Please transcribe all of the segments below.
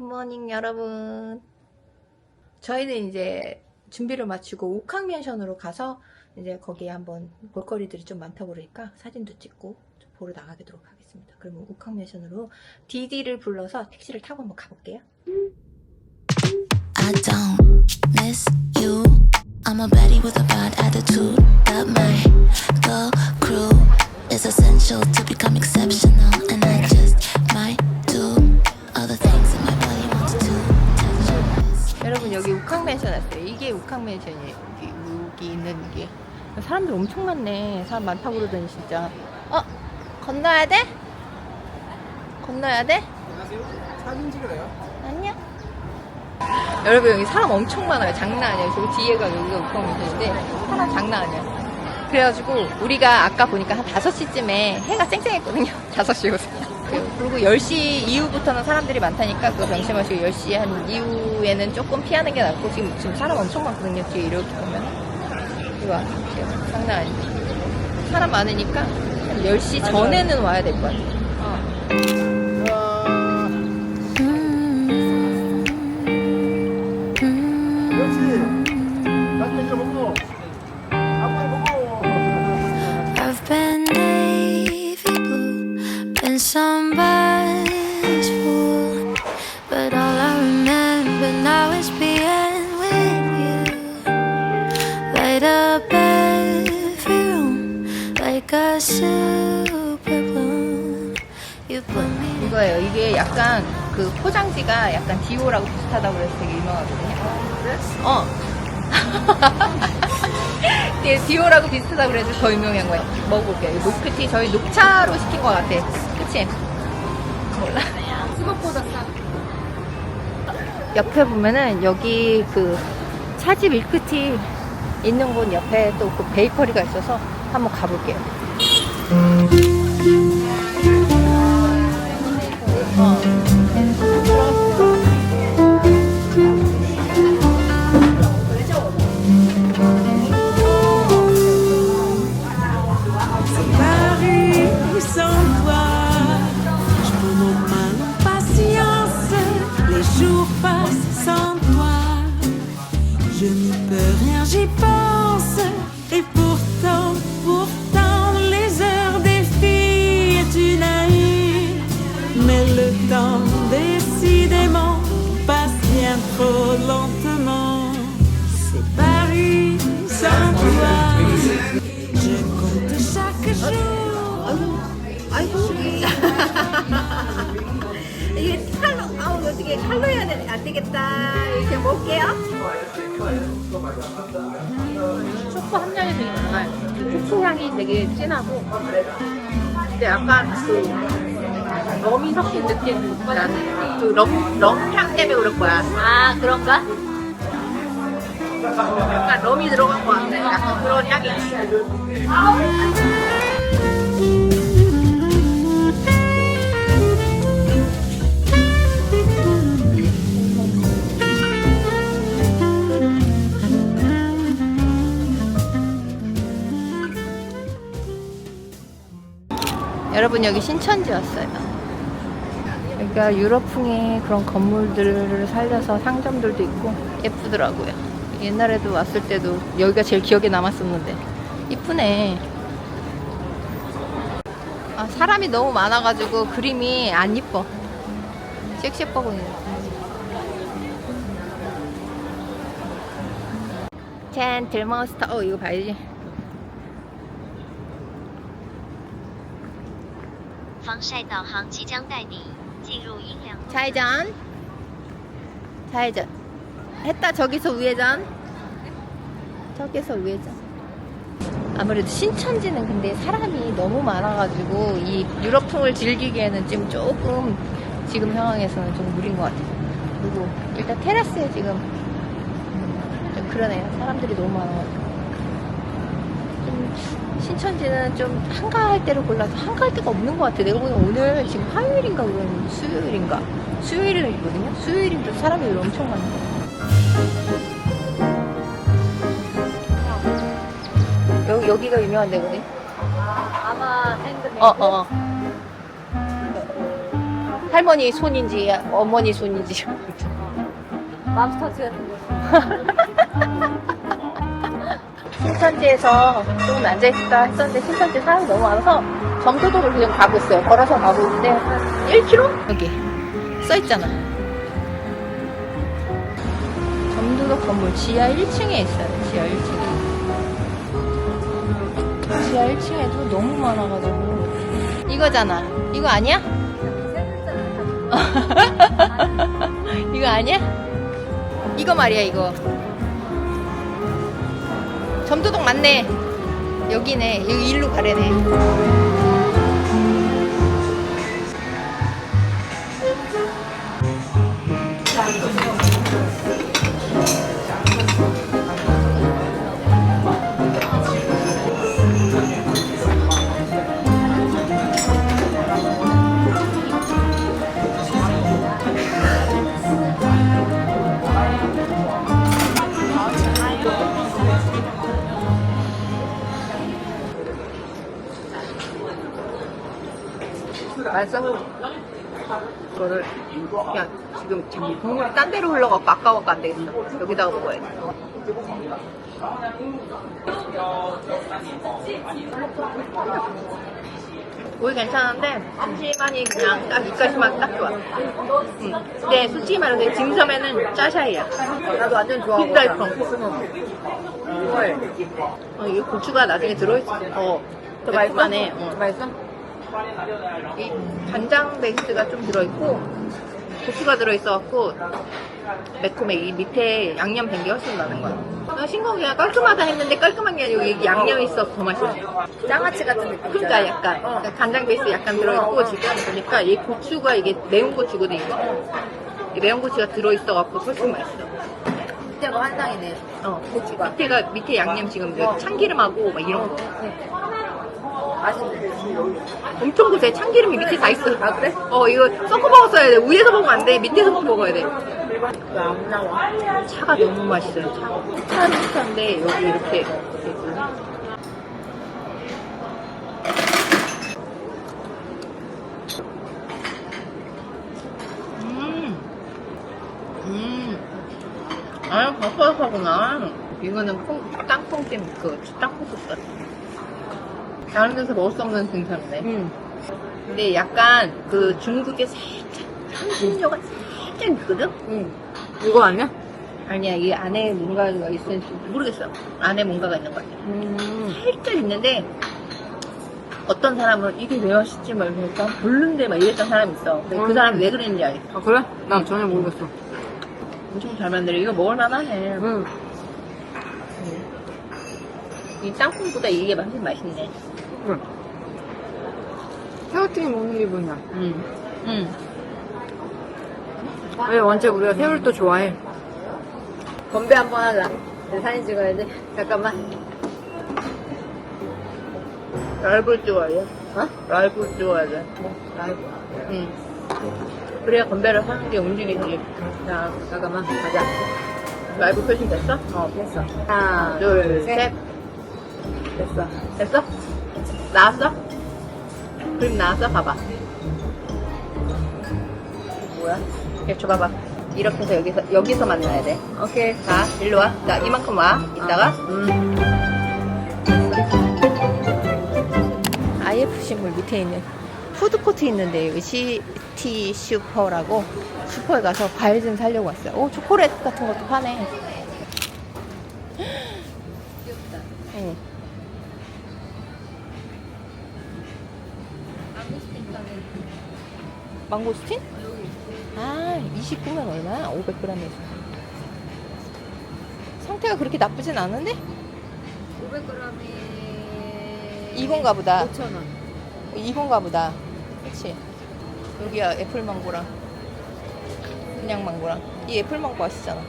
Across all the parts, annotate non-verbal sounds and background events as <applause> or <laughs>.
굿모닝 여러분. 저희는 이제 준비를 마치고 옥항맨션으로 가서 이제 거기에 한번 볼거리들이 좀 많다고 그러니까 사진도 찍고 좀 보러 나가도록 하겠습니다. 그러면 옥항맨션으로 디디를 불러서 택시를 타고 한번 가볼게요. I don't miss you. I'm a baddie with a bad attitude. Got my go crew is essential to become exceptional, and I just might 옥항맨션 왔어요. 이게 옥항맨션이에요. 여기, 여기 있는 이게 사람들 엄청 많네. 사람 많다고 그러더니 진짜. 어 건너야 돼? 건너야 돼? 사진 찍으래요? 안녕. 여러분 여기 사람 엄청 많아요. 장난 아니에요. 저기 뒤에가 여기가 옥황맨션인데 사람 장난 아니야. 그래가지고 우리가 아까 보니까 한 5시쯤에 해가 쨍쨍했거든요. <laughs> 5시에 오세요. 그리고 10시 이후부터는 사람들이 많다니까 그거 명심하시고 10시 한 이후에는 조금 피하는 게 낫고 지금 지금 사람 엄청 많거든요. 뒤에 이렇게 보면 이거 지금 장난 아니죠. 사람 많으니까 한 10시 전에는 와야 될 것 같아요. 어. 약간 그 포장지가 약간 디오라고 비슷하다고 그래서 되게 유명하거든요. 어. <laughs> 이게 디오라고 비슷하다고 그래서 더 유명한 거예요. 먹어볼게요. 이 노크티 저희 녹차로 시킨 것 같아. 그치? 몰라. 수박보다 싸. 옆에 보면은 여기 그 차지 밀크티 있는 곳 옆에 또 그 베이커리가 있어서 한번 가볼게요. home. 어떻게 칼로 해야 돼? 안 되겠다. 이렇게 먹을게요. 초코 한 잔이 되게 많아요. 초코 향이 되게 진하고. 근데 약간 그 럼이 섞인 느낌 나는 그럼 럼향 때문에 그럴 거야. 아 그런가? 약간 럼이 들어간 거 같아. 약간 그런 향이. 있어 여러분 여기 신천지 왔어요. 여기가 유럽풍의 그런 건물들을 살려서 상점들도 있고 예쁘더라고요. 옛날에도 왔을 때도 여기가 제일 기억에 남았었는데 이쁘네. 아, 사람이 너무 많아가지고 그림이 안 이뻐. 씩씩하고 젠틀몬스터 어 이거 봐야지 防晒导航即将带你进入阴凉。 좌회전 좌회전 했다 저기서 우회전 저기서 우회전 아무래도 신천지는 근데 사람이 너무 많아가지고 이 유럽풍을 즐기기에는 지금 조금 지금 상황에서는 좀 무리인 것 같아요 그리고 일단 테라스에 지금 좀 그러네요 사람들이 너무 많아가지고 좀 신천지는 좀 한가할 때를 골라서 한가할 때가 없는 것 같아. 내가 보기엔 오늘 지금 화요일인가 그러면 수요일인가 수요일이거든요. 수요일인데 사람이 왜 엄청 거야. 여기 여기가 유명한 데거든. 아마 핸드메이드. 어 어. 어. 할머니 손인지 어머니 손인지 맘스터치 같은 거. <laughs> 신천지에서 조금 앉아있을까 했었는데 신천지 사람이 너무 많아서 점도도를 그냥 가고 있어요. 걸어서 가고 있는데 한 1km? 여기 써있잖아. 점도도 건물 지하 1층에 있어요. 지하 1층에. 지하 1층에도 너무 많아가지고 이거잖아. 이거 아니야? <laughs> 이거 아니야? 이거 말이야 이거. 점도동 맞네. 여기네. 여기 일로 가래네. 이거를 그냥 지금 참 국물이 딴 데로 흘러갖고 아까워갖고 안 되겠어. 여기다가 먹어야 돼. 오이 괜찮은데 심심하니 그냥 딱 이까지만 딱 좋아. 응. 근데 솔직히 말해서 딤섬에는 짜샤이야. 나도 완전 좋아하고. 흰달콩. 어, 이 고추가 나중에 들어있어. 어, 더 맛있만해. 어. 맛있어? 이 간장 베이스가 좀 들어있고 고추가 들어있어갖고 매콤해. 이 밑에 양념 된 게 훨씬 나는 거야. 나 싱거기가 깔끔하다 했는데 깔끔한 게 아니고 이게 양념이 있어서 더 맛있어. 장아찌 같은 느낌. 그러니까 약간 그러니까 간장 베이스 약간 들어있고 지금 보니까 이 고추가 이게 매운 고추거든 이거. 이 매운 고추가 들어있어갖고 훨씬 맛있어. 밑에가 한상이네. 어, 고추가. 밑에가 밑에 양념 지금 여기 참기름하고 막 이런 거. 맛있네. 엄청 고세 참기름이 밑에 다 있어. 아, 그래? 어, 이거 섞어 먹었어야 돼. 위에서 먹으면 안 돼. 밑에서 먹어야 돼. 차가 너무 맛있어요. 차. 차는 차인데 여기 이렇게. 음. 음. 아, 바삭하구나. 이거는 콩, 땅콩찜, 그, 땅콩 소스 같아. 다른 데서 먹을 수 없는 생선이네. 응. 근데 약간 그 중국에 살짝 향신료가 살짝 있거든? 응. 이거 아니야? 아니야, 이 안에 뭔가가 있을지 모르겠어. 안에 뭔가가 있는 것 같아. 음. 살짝 있는데 어떤 사람은 이게 왜 맛있지? 막 이러니까 별론데 막 이랬던 사람이 있어. 근데 그 음. 사람이 왜 그랬는지 알겠어. 아, 그래? 난 전혀 모르겠어. 엄청 잘 만들어. 이거 먹을만하네. 응. 이 땅콩보다 이게 훨씬 맛있네. 응. 새우튀김 먹는 기분이야. 응. 응. 왜 언제 우리가 새우를 또 좋아해? 건배 한 번 하자. 내 사진 찍어야 돼. 잠깐만. 라이브 찍어야 어? 라이브 찍어야 돼. 라이브. 응. 그래야 건배를 하는 게 움직이지. 자, 잠깐만. 가자. 라이브 표시 됐어? 어, 됐어. 하나, 둘, 셋. 됐어. 됐어? 나왔어? 그림 나왔어? 봐봐. 뭐야? 이렇게 줘봐봐. 이렇게 해서 여기서, 여기서 만나야 돼. 오케이. 자, 일로 와. 자, 이만큼 와. 이따가. 음. IFC몰 밑에 있는 푸드코트 있는데 여기 시티 슈퍼라고 슈퍼에 가서 과일 좀 사려고 왔어요. 오 초콜릿 같은 것도 파네. 망고스틴? 아 29만 얼마야? 500g에서. 상태가 그렇게 나쁘진 않은데? 500g에 이건가 보다. 5,000원. 이건가 보다. 그치? 여기야 애플망고랑 그냥 망고랑 이 애플망고 맛있잖아.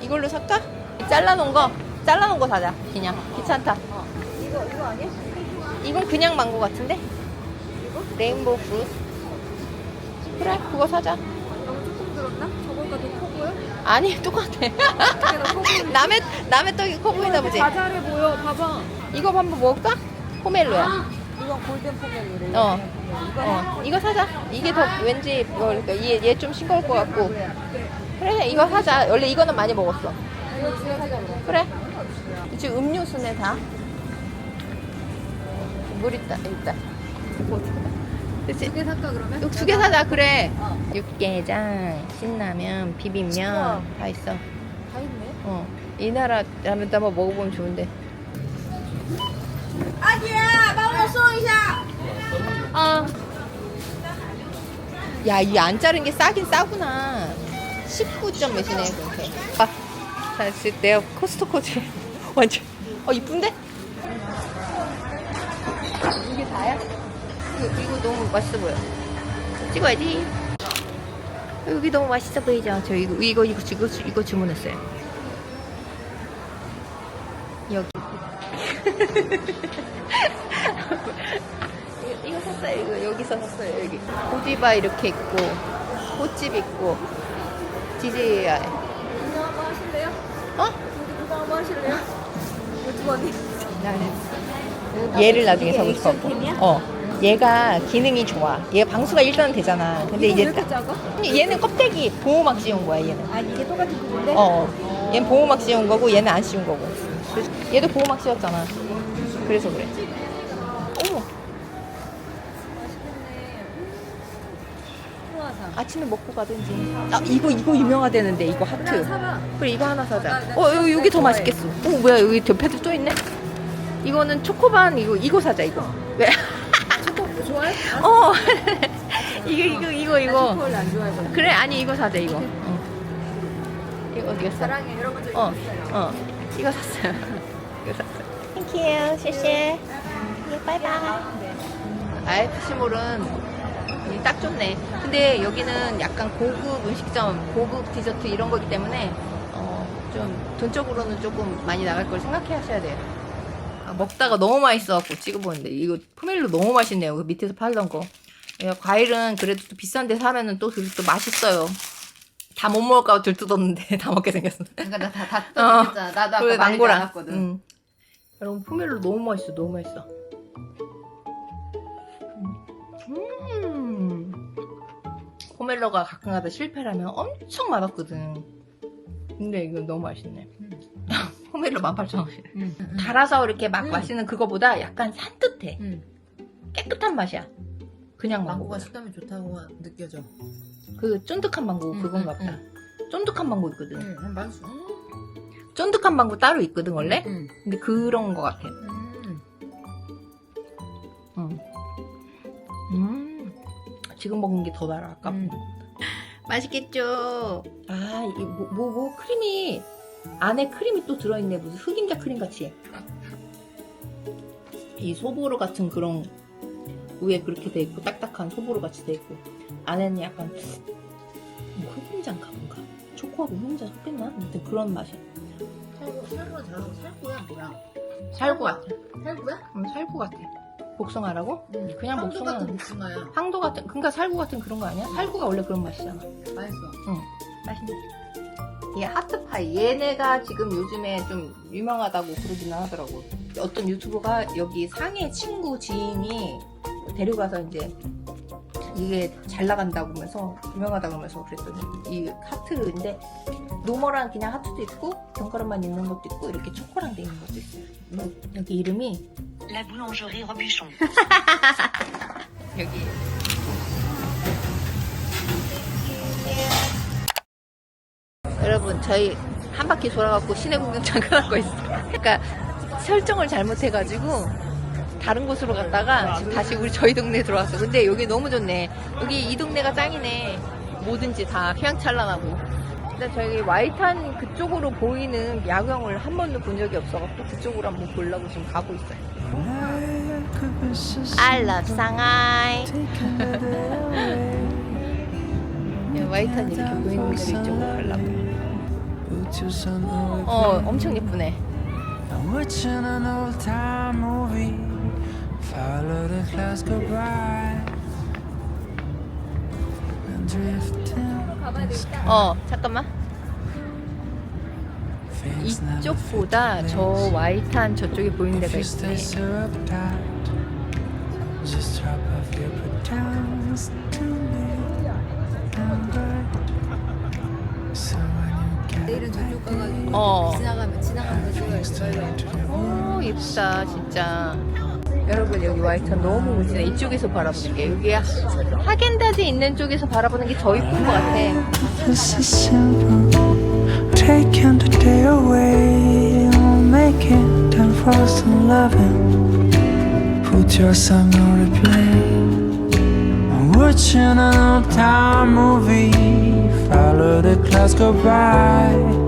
이걸로 살까? 잘라놓은 거 잘라놓은 거 사자. 그냥 귀찮다. 이거, 이거 아니야? 이건 그냥 망고 같은데? 레인보우 프루트. 그래 그거 사자. 너무 조금 들었나? 저거가 더커 보여? 아니 똑같아. 커. <laughs> 남의 남의 떡이 커 보이나 보지. 과자래 보여. 봐봐. 이거 한번 먹을까? 포멜로야. 아, 이건 골든 포멜로래. 어. 어, 이거 사자. 이게 더 왠지 뭐랄까 얘얘 좀 싱거울 것 같고. 그래, 이거 사자. 원래 이거는 많이 먹었어. 이거. 그래. 지금 음료수네 다. 물 있다, 있다. 그치? 두 개 살까 그러면? 두 개 사자, 그래. 육개장, 신라면, 비빔면 다 있어. 다 있네. 어. 이 나라 라면 도 한번 먹어보면 좋은데. 아. 야, 이 안 자른 게 싸긴 싸구나. 19점 몇이네, 그렇게. 아, 자, 지금 내가 코스트코 지 <laughs> 완전, 어, 이쁜데? 이게 다야? 이거, 너무 맛있어 보여. 찍어야지. 여기 너무 맛있어 보이죠? 저 이거, 이거, 이거, 이거, 이거 주문했어요. 여기. 이거, <laughs> 이거 샀어요. 이거 여기서 샀어요. 여기. 고디바 이렇게 있고, 꽃집 있고, DJI. 구경 한번 하실래요? 어? 구경 한번 하실래요? 유튜브 언니. 얘를 나중에 사고 싶어. 액션캠이야? 어. 얘가 기능이 좋아. 얘 방수가 일단은 되잖아. 근데 이제 왜 이렇게 작아? 얘는 껍데기 보호막 씌운 거야. 얘는. 아 이게 똑같은 구조인데? 어. 얘는 보호막 씌운 거고 얘는 안 씌운 거고. 그래서 얘도 보호막 씌웠잖아. 그래서 그래. 어머. 아침에 먹고 가든지. 아 이거 이거 유명하다는데 이거 하트. 그냥 사봐. 그래 이거 하나 사자. 나- 나 어 여기, 여기 더 좋아해. 맛있겠어. 어 뭐야 여기 옆에도 또 있네. 이거는 초코반 이거 이거 사자 이거. 왜? 좋아해? 어. <laughs> 이거 이거 이거 나 이거. 원래 안 좋아해거든. 그래 아니 이거 사자 이거. 어. 이거 어디 갔어? 사랑해 이런 거좀 어, 있어요. 어. 이거 샀어요. <laughs> 이거 샀어요. 땡큐, 쉐쉐. 예, 바이바이. 아이, 피시몰은 딱 좋네. 근데 여기는 약간 고급 음식점, 고급 디저트 이런 거기 때문에 어, 좀 돈적으로는 조금 많이 나갈 걸 생각해 하셔야 돼요. 아, 먹다가 너무 맛있어갖고 찍어보는데 이거 포멜로 너무 맛있네요. 그 밑에서 팔던 거. 예, 과일은 그래도 또 비싼 데 사면은 또, 또 맛있어요. 다 못 먹을까 봐 들뜯었는데 <laughs> 다 먹게 생겼어. 그러니까 나다다 <laughs> 어. 뜯었잖아. 나도 아까 망고랑. 않았거든. 응. 여러분 포멜로 너무 맛있어, 너무 맛있어. 음. 포멜로가 가끔가다 실패라면 엄청 맛없거든. 근데 이거 너무 맛있네. 포멜로 18,000원이래. 응. 달아서 이렇게 막 음. 마시는 그거보다 약간 산뜻해. 응. 깨끗한 맛이야. 그냥 망고. 망고가 식감이 좋다고 느껴져. 그 쫀득한 망고 응, 그건가 응, 보다. 쫀득한 망고 있거든. 응, 맛있어. 쫀득한 망고 따로 있거든 원래. 응. 근데 그런 거 같아. 음. 음. 음. 지금 먹은 게 더 달아 아까. 음. 맛있겠죠. 아, 이 뭐, 뭐, 뭐 크림이 안에 크림이 또 들어있네. 무슨 흑임자 크림 같이. 이 소보로 같은 그런 위에 그렇게 돼 있고 딱딱한 소보로 같이 돼 있고 안에는 약간 뭐 흑임자인가 뭔가 초코하고 흑임자 섞였나? 아무튼 그런 맛이야. 살구, 살구가 잘하고 살구야 뭐야? 살구 같아. 살구야? 응, 살구 같아. 복숭아라고? 응. 그냥 황도 복숭아. 같은 복숭아야. 황도 같은, 그러니까 살구 같은 그런 거 아니야? 살구가 원래 그런 맛이잖아. 맛있어. 맛있네. 이게 하트파이. 얘네가 지금 요즘에 좀 유명하다고 그러기는 하더라고. 어떤 유튜버가 여기 상해 친구 지인이 데려가서 이제 이게 잘 나간다고 하면서 유명하다고 하면서 그랬더니 이 하트인데 노멀한 그냥 하트도 있고 견과류만 있는 것도 있고 이렇게 초코랑 돼 있는 것도 있어요. 음, 여기 이름이 La boulangerie Robuchon. <laughs> 여기 여러분 저희 한 바퀴 돌아갖고 시내 구경 잠깐 <laughs> 하고 있어요. 그러니까 설정을 잘못해가지고 다른 곳으로 갔다가 지금 다시 우리 저희 동네에 들어왔어 근데 여기 너무 좋네. 여기 이 동네가 짱이네. 뭐든지 다 휘황찬란하고. 근데 저희 와이탄 그쪽으로 보이는 야경을 한 번도 본 적이 없어갖고 그쪽으로 한번 보려고 지금 가고 있어요. I love 상하이 야, <laughs> 와이탄 이렇게 보이는 데로 이쪽으로 가려고 어 엄청 예쁘네. 어 잠깐만 이쪽보다 저 와이탄 저쪽에 보이는 데가 있네 내일은 저쪽 가가지고 어. 지나가면 지나가면서 찍어야지. 오 예쁘다 진짜 여러분 여기 와이천 너무 멋지네 이쪽에서 바라보는 게 여기 하겐다즈 있는 쪽에서 바라보는 게 더 이쁜 것 같아 This is simple. Taking the day away, making them fast and loving. Put your song on replay. Watching an old time movie. Follow the clouds go by.